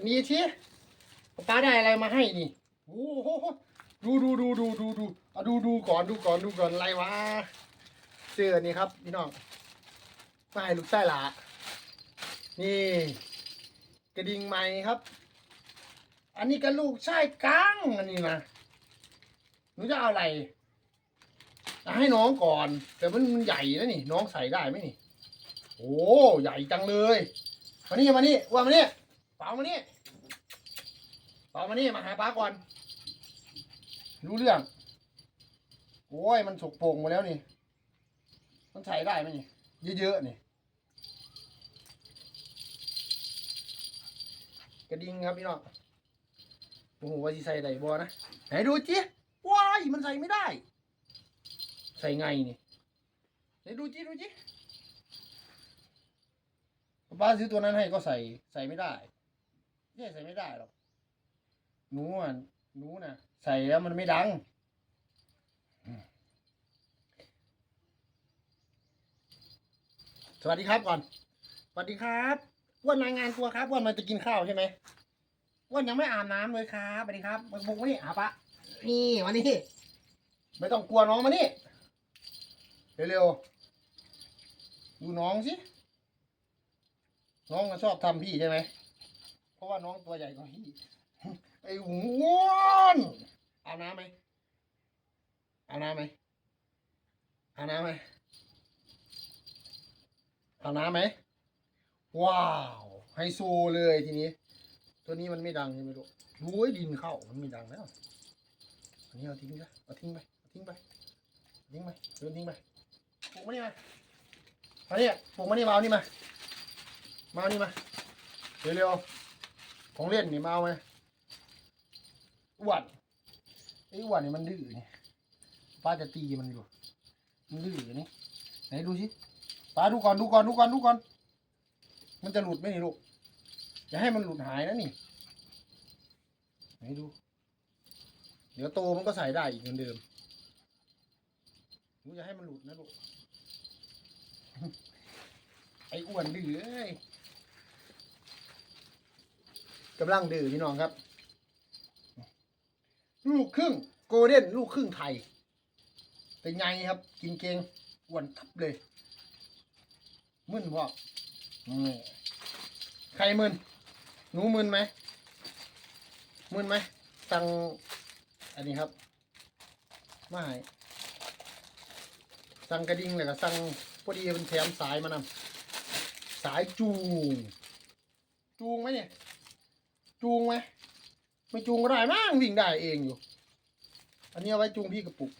ันนี้ทีป้าได้อะไรมาให้นี่โอ้โหดูดูดูดูดูดูเอาดูดูก่อนดูก่อนดูก่อนอะไรวะเสื้อนี่ครับพี่น้องมาให้ลูกไส้หลานี่ กระดิ่งใหม่ครับ อันนี้ก็ลูกไส้กังอันนี้นะหนูจะเอาอะไรจะให้น้องก่อน แต่มันมันใหญ่นะนี่ น้องใส่ได้ไหมนี่ โอ้ใหญ่จังเลยมานี่มานี่ว่ามานี่ เปล่ามานี่เปล่ามานี่มาหาป้าก่อน รู้เรื่อง โอ้ยมันฉกป่งหมาแล้วนี่ มันใส่ได้ไหมนี่ เยอะๆนี่ กระดิ่งครับพี่น้องโอ้โหว่าสิใส่ได้บ่นะ ไหนดูจิว้ายมันใส่ไม่ได้ ใส่ไงนี่ ไหนดูจิดูจิป้าซื้อตัวนั้นให้ก็ใส่ใส่ไม่ได้ ไม่ใช่ใส่ไม่ได้หรอกหนูอะหนูน่ะ ใส่แล้วมันไม่ดังสวัสดีครับก่อน สวัสดีครับอ้วันรายงานตัวครับอ้วันมันจะกินข้าวใช่ไหมอ้วันยังไม่อาบน้ำเลยครับสวัสดีครับมาบุกมานี่อาปะนี่มานี่ไม่ต้องกลัวน้องมานี่เร็วๆดูน้องสิน้องก็ชอบทำพี่ใช่ไหม เพราะว่าน้องตัวใหญ่กว่าพี่ไอ้หวนอาบน้ำไหมอาบน้ำไหมอาบน้ำไหมอาบน้ำไหมว้าวไฮโซเลยทีนี้ ตัวนี้มันไม่ดังใช่ไหมลูกโอ้ยดินเข้ามันไม่ดังแล้วอันนี้เอาทิ้งซะเอาทิ้งไปเอาทิ้งไปทิ้งไปโยนทิ้งไปปลูกมานี่มาเอาเนี่ยปลูกมานี่มาเอานี่มามาเอานี่มาเร็วๆ ของเล่นนี่มาเอาไหมอ้วนไอ้อ้วนนี่มันดื้อนี่ป้าจะตีมันอยู่มันดื้อนี่ไหนดูสิป้าดูก่อนดูก่อนดูก่อนดูก่อน มันจะหลุดไหมนี่ลูกอย่าให้มันหลุดหายนะนี่ไหนดู เดี๋ยวโตมันก็ใส่ได้อีกเหมือนเดิมหนูอย่าให้มันหลุดนะลูกไอ้อ้วนดื้อเอ้ย กำลังดื้อพี่น้องครับ ลูกครึ่งโกลเด้นลูกครึ่งไทย เป็นไงครับ กินเกงอ้วนทับเลย มึนพอใครมึนหนูมึนไหมมึนไหมสั่งอันนี้ครับมาให้สั่งกระดิ่งเลยก็สั่งพอดีเป็นแถมสายมานำสายจูง จูงไหมเนี่ย จูงไหมไม่จูงก็ได้มั้งวิ่งได้เองอยู่ อันนี้เอาไว้จูงพี่กระปุก